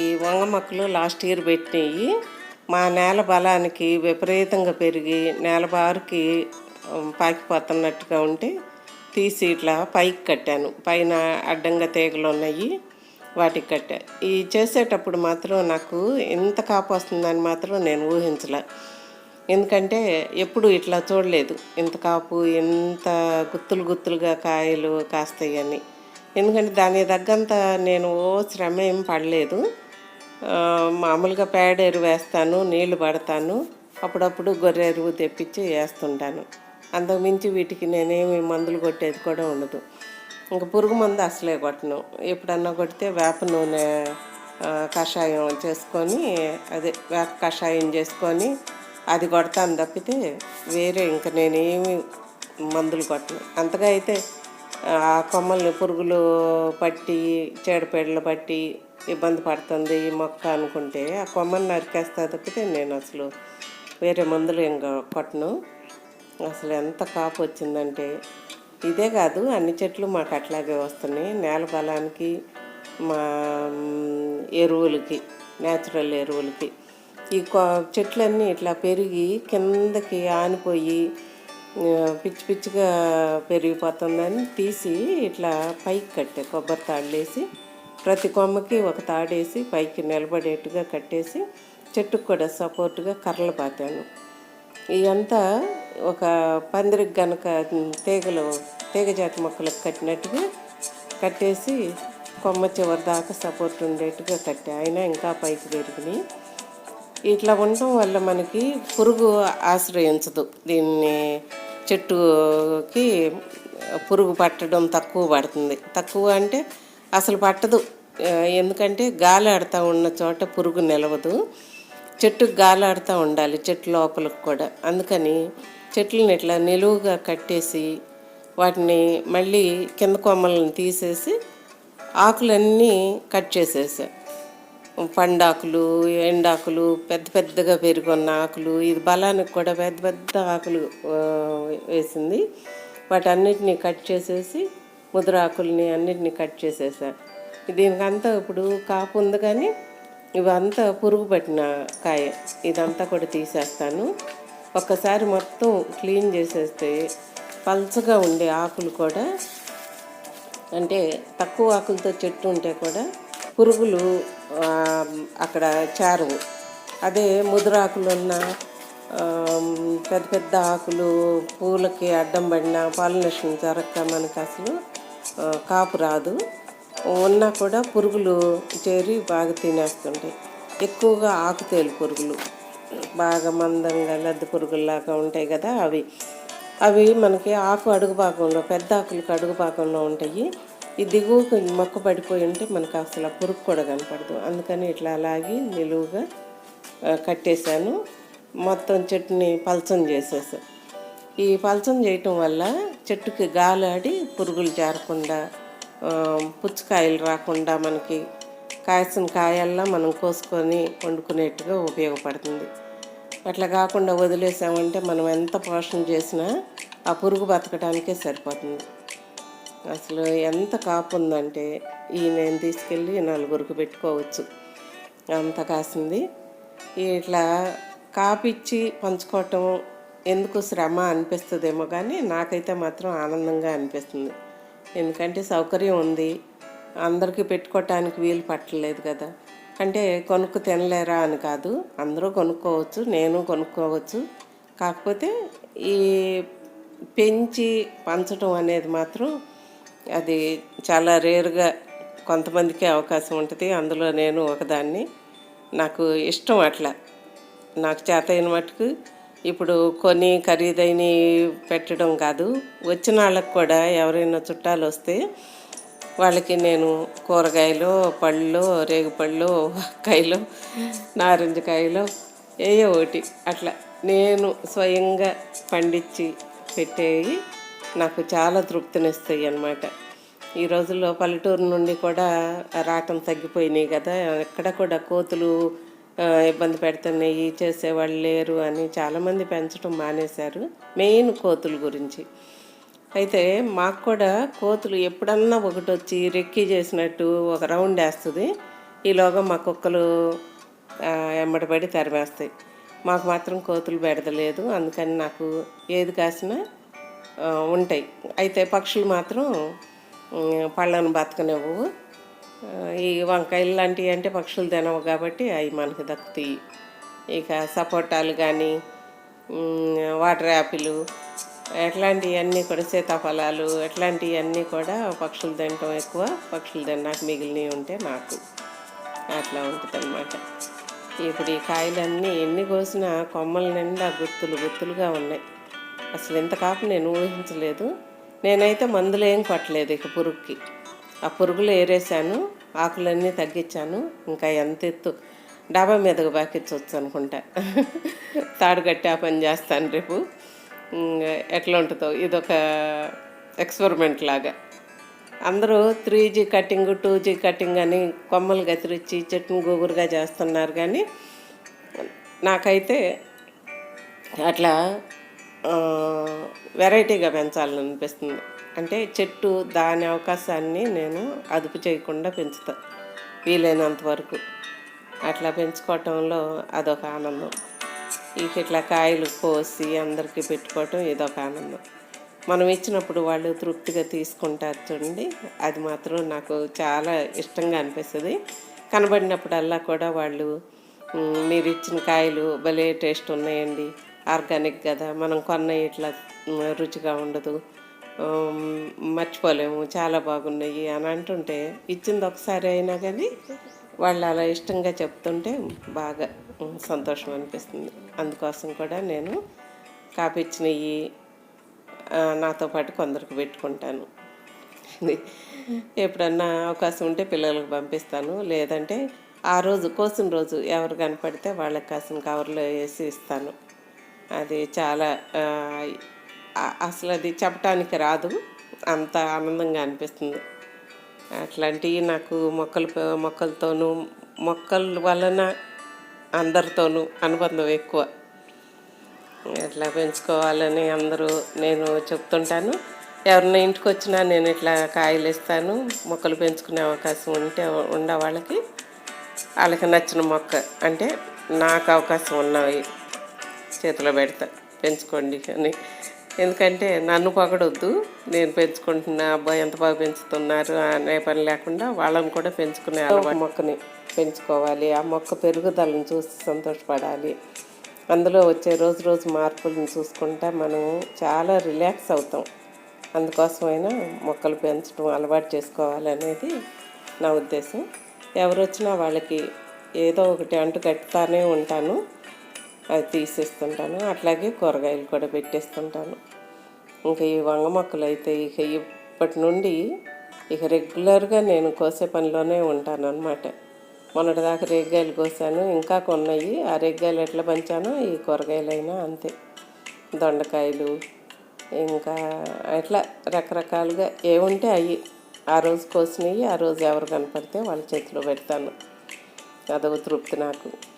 ఈ వంగ మొక్కలు last year పెట్టినాయి. మా నేల బలానికి విపరీతంగా పెరిగి నేల బారుకి పాకిపోతున్నట్టుగా ఉంటే తీసి ఇట్లా పైకి కట్టాను. పైన అడ్డంగా తీగలు ఉన్నాయి వాటికి కట్టా. ఈ చేసేటప్పుడు మాత్రం నాకు ఎంత కాపు వస్తుందని మాత్రం నేను ఊహించలే. ఎందుకంటే ఎప్పుడు ఇట్లా చూడలేదు. ఇంత కాపు ఎంత గుత్తులు గుత్తులుగా కాయలు కాస్తాయని ఎందుకంటే దాని తగ్గంత నేను ఓ శ్రమ ఏం పడలేదు. మామూలుగా పేడ ఎరువు వేస్తాను నీళ్ళు పడతాను అప్పుడప్పుడు గొర్రె ఎరువు తెప్పించి వేస్తుంటాను. అంతకుమించి వీటికి నేనేమి మందులు కొట్టేది కూడా ఉండదు. ఇంకా పురుగు మందు అసలే కొట్టను. ఎప్పుడన్నా కొడితే వేప నూనె కషాయం చేసుకొని అదే వేప కషాయం చేసుకొని అది కొడతాను తప్పితే వేరే ఇంకా నేనేమి మందులు కొట్టను. అంతగా అయితే ఆ కొమ్మల్ని పురుగులు పట్టి చీడపీడలు పట్టి ఇబ్బంది పడుతుంది ఈ మొక్క అనుకుంటే. ఆ కొమ్మని నరికేస్తా తప్పితే నేను అసలు వేరే మందులు ఇంకా కొట్టను. అసలు ఎంత కాపు వచ్చిందంటే. ఇదే కాదు అన్ని చెట్లు మాకు అట్లాగే వస్తున్నాయి. నేల బలానికి మా ఎరువులకి న్యాచురల్ ఎరువులకి. ఈ కొ- చెట్లన్నీ ఇట్లా పెరిగి కిందకి ఆనిపోయి పిచ్చి పిచ్చిగా పెరిగిపోతుందని తీసి ఇట్లా పైకి కట్టే కొబ్బరి తాళ్ళేసి ప్రతి కొమ్మకి ఒక తాడేసి పైకి నిలబడేట్టుగా కట్టేసి చెట్టుకు కూడా సపోర్ట్గా కర్రలు పాతాను. ఇదంతా ఒక పందిరికి గనక తీగలు తీగజాతి మొక్కలకు కట్టినట్టుగా కట్టేసి కొమ్మ చివరి దాకా సపోర్ట్ ఉండేట్టుగా కట్టా. అయినా ఇంకా పైకి పెరిగినాయి ఇట్లా ఉండటం వల్ల మనకి పురుగు ఆశ్రయించదు. దీన్ని చెట్టుకి పురుగు పట్టడం తక్కువ పడుతుంది. తక్కువ అంటే అసలు పట్టదు. ఎందుకంటే గాలి ఆడుతూ ఉన్న చోట పురుగు నిలవదు. చెట్టుకు గాలి ఆడుతూ ఉండాలి చెట్టు లోపలికి కూడా. అందుకని చెట్లను ఇట్లా నిలువుగా కట్టేసి వాటిని మళ్ళీ కింద కొమ్మలను తీసేసి ఆకులన్నీ కట్ చేసేసా. పండాకులు ఎండాకులు పెద్ద పెద్దగా పెరుగున్న ఆకులు ఇది బలానికి కూడా పెద్ద పెద్ద ఆకులు వేసింది. వాటన్నిటిని కట్ చేసేసి ముద్రాకుల్ని అన్నిటిని కట్ చేసేసా. దీనికంతా ఇప్పుడు కాపు ఉంది కానీ ఇవంతా పురుగు పట్టిన కాయ. ఇదంతా కూడా తీసేస్తాను. ఒక్కసారి మొత్తం క్లీన్ చేసేస్తే పల్చగా ఉండే ఆకులు కూడా అంటే తక్కువ ఆకులతో చెట్టు ఉంటే కూడా పురుగులు అక్కడ చేరవు. అదే ముదురాకులు ఉన్న పెద్ద పెద్ద ఆకులు పూలకి అడ్డం పడిన పాలినేషన్ జరగక మనకి అసలు కాపు రాదు. ఉన్నా కూడా పురుగులు చేరి బాగా తినేస్తుంటాయి ఎక్కువగా ఆకుతేలు పురుగులు. బాగా మందంగా లద్దె పురుగుల్లాగా ఉంటాయి కదా అవి. అవి మనకి ఆకు అడుగు భాగంలో పెద్ద ఆకులకు అడుగు భాగంలో ఉంటాయి. ఈ దిగువకు మొక్క పడిపోయి ఉంటే మనకు అసలు పురుగు కూడా కనపడదు. అందుకని ఇట్లా అలాగే నిలువుగా కట్టేశాను. మొత్తం చెట్టుని పలచం చేసేసా. ఈ పలచం చేయటం వల్ల చెట్టుకి గాలాడి పురుగులు జారకుండా పుచ్చకాయలు రాకుండా మనకి కాసిన కాయల్లా మనం కోసుకొని వండుకునేట్టుగా ఉపయోగపడుతుంది. అట్లా కాకుండా వదిలేసామంటే మనం ఎంత పోషణ చేసినా ఆ పురుగు బతకడానికే సరిపోతుంది. అసలు ఎంత కాపు ఉందంటే ఈ నేను తీసుకెళ్ళి నలుగురికి పెట్టుకోవచ్చు. అంత కాసింది. ఇట్లా కాపిచ్చి పంచుకోవటం ఎందుకు శ్రమ అనిపిస్తుందేమో కానీ నాకైతే మాత్రం ఆనందంగా అనిపిస్తుంది. ఎందుకంటే సౌకర్యం ఉంది. అందరికీ పెట్టుకోవటానికి వీలు పట్టలేదు కదా. అంటే కొనుక్కు తినలేరా అని కాదు. అందరూ కొనుక్కోవచ్చు నేను కొనుక్కోవచ్చు. కాకపోతే ఈ పెంచి పంచడం అనేది మాత్రం అది చాలా రేరుగా కొంతమందికి అవకాశం ఉంటుంది. అందులో నేను ఒకదాన్ని. నాకు ఇష్టం అట్లా. నాకు చేత అయిన మటుకు ఇప్పుడు కొని ఖరీదైనవి పెట్టడం కాదు. వచ్చిన వాళ్ళకి కూడా ఎవరైనా చుట్టాలు వస్తే వాళ్ళకి నేను కూరగాయలు పళ్ళు రేగుపళ్ళు కాయలు నారింజకాయలు ఏయో ఒకటి అట్లా నేను స్వయంగా పండించి పెట్టేవి నాకు చాలా తృప్తినిస్తాయి అన్నమాట. ఈ రోజుల్లో పల్లెటూరు నుండి కూడా రావటం తగ్గిపోయినాయి కదా. ఎక్కడ కూడా కోతులు ఇబ్బంది పెడుతున్నాయి చేసేవాళ్ళు లేరు అని చాలామంది పెంచడం మానేశారు మెయిన్ కోతుల గురించి. అయితే మాకు కూడా కోతులు ఎప్పుడన్నా ఒకటి వచ్చి రెక్కి చేసినట్టు ఒక రౌండ్ వేస్తుంది. ఈలోగా మా కుక్కలు ఆ, ఎమ్మటపడి తరిమేస్తాయి. మాకు మాత్రం కోతులు బెడదలేదు అందుకని నాకు ఏది కాసినా ఉంటాయి. అయితే పక్షులు మాత్రం పళ్ళను బతకనివ్వవు. ఈ వంకాయలు లాంటివి అంటే పక్షులు తినవు కాబట్టి అవి మనకి దక్కుతాయి. ఇక సపోటాలు కానీ వాటర్ యాపిల్ ఎట్లాంటివన్నీ కూడా సీతాఫలాలు ఎట్లాంటివన్నీ కూడా పక్షులు తినటం ఎక్కువ. పక్షులు తిన్నాక మిగిలినవి ఉంటే నాకు అట్లా ఉంటుందన్నమాట. ఇప్పుడు ఈ కాయలన్నీ ఎన్ని కోసినా కొమ్మల నిండా గుత్తులు గుత్తులుగా ఉన్నాయి. అసలు ఇంత కాపు నేను ఊహించలేదు. నేనైతే మందులు ఏం కొట్టలేదు ఇక పురుగుకి. ఆ పురుగులు ఏరేసాను ఆకులన్నీ తగ్గించాను ఇంకా ఎంత ఎత్తు? డాబా మీదకు బాకిచ్చవచ్చు అనుకుంటా తాడు కట్టి ఆ పని చేస్తాను రేపు. ఎట్లా ఉంటుందో? ఇదొక ఎక్స్పెరిమెంట్ లాగా. అందరూ three G cutting two G cutting అని కొమ్మలు గతిరిచ్చి చెట్టును గోగురుగా చేస్తున్నారు కానీ నాకైతే అట్లా వెరైటీగా పెంచాలని అనిపిస్తుంది. అంటే చెట్టు దాని అవకాశాన్ని నేను అదుపు చేయకుండా పెంచుతా. వీలైనంత వరకు. అట్లా పెంచుకోవటంలో అదొక ఆనందం. ఇక ఇట్లా కాయలు కోసి అందరికీ పెట్టుకోవటం ఇదొక ఆనందం. మనం ఇచ్చినప్పుడు వాళ్ళు తృప్తిగా తీసుకుంటారు చూడండి. అది మాత్రం నాకు చాలా ఇష్టంగా అనిపిస్తుంది. కనబడినప్పుడల్లా కూడా వాళ్ళు మీరు ఇచ్చిన కాయలు భలే టేస్ట్ ఉన్నాయండి. ఆర్గానిక్ కదా. మనం కొన్న ఇట్లా రుచిగా ఉండదు. మర్చిపోలేము. చాలా బాగున్నాయి అని అంటుంటే ఇచ్చింది ఒకసారి అయినా కానీ వాళ్ళు అలా ఇష్టంగా చెప్తుంటే బాగా సంతోషం అనిపిస్తుంది. అందుకోసం కూడా నేను కాపీ ఇచ్చినవి నాతో పాటు కొందరికి పెట్టుకుంటాను. ఎప్పుడన్నా అవకాశం ఉంటే పిల్లలకు పంపిస్తాను. లేదంటే ఆ రోజు కోసిన రోజు ఎవరు కనపడితే వాళ్ళకి కాసిన కవర్లో వేసి ఇస్తాను. అది చాలా అసలు అది చెప్పటానికి రాదు. అంత ఆనందంగా అనిపిస్తుంది. అట్లాంటివి నాకు మొక్కలు మొక్కలతోనూ మొక్కల వలన అందరితోనూ అనుబంధం ఎక్కువ. ఇట్లా పెంచుకోవాలని అందరూ నేను చెప్తుంటాను. ఎవరిన ఇంటికి వచ్చినా నేను ఇట్లా కాయలు ఇస్తాను. మొక్కలు పెంచుకునే అవకాశం ఉంటే ఉండే వాళ్ళకి వాళ్ళకి నచ్చిన మొక్క అంటే నాకు అవకాశం ఉన్నవి. చేతిలో పెడతా. పెంచుకోండి అని. ఎందుకంటే నన్ను పొగడొద్దు. నేను పెంచుకుంటున్నా అబ్బాయి ఎంత బాగా పెంచుతున్నారు అనే పని లేకుండా వాళ్ళని కూడా పెంచుకునే అలవాటు. మొక్కని పెంచుకోవాలి. ఆ మొక్క పెరుగుదలను చూసి సంతోషపడాలి. అందులో వచ్చే రోజు రోజు మార్పులను చూసుకుంటా మనం చాలా రిలాక్స్ అవుతాం. అందుకోసమైనా మొక్కలు పెంచడం అలవాటు చేసుకోవాలనేది నా ఉద్దేశం. ఎవరు వచ్చినా వాళ్ళకి ఏదో ఒకటి అంటు కట్టుతానే ఉంటాను. అది తీసేస్తుంటాను. అట్లాగే కూరగాయలు కూడా పెట్టేస్తుంటాను. ఇంకా ఈ వంగ మొక్కలు అయితే ఇక ఇప్పటి నుండి ఇక రెగ్యులర్గా నేను కోసే పనిలోనే ఉంటాను అనమాట మొన్నటిదాకా రేగ్గాయలు కోసాను. ఇంకా కొన్నాయి. ఆ రేగ్గాయలు ఎట్లా పంచానో ఈ కూరగాయలైనా అంతే. దొండకాయలు ఇంకా అట్లా రకరకాలుగా ఏముంటే అవి ఆ రోజు కోసినవి ఆ రోజు ఎవరు కనపడితే వాళ్ళ చేతిలో పెడతాను. అదొక తృప్తి నాకు.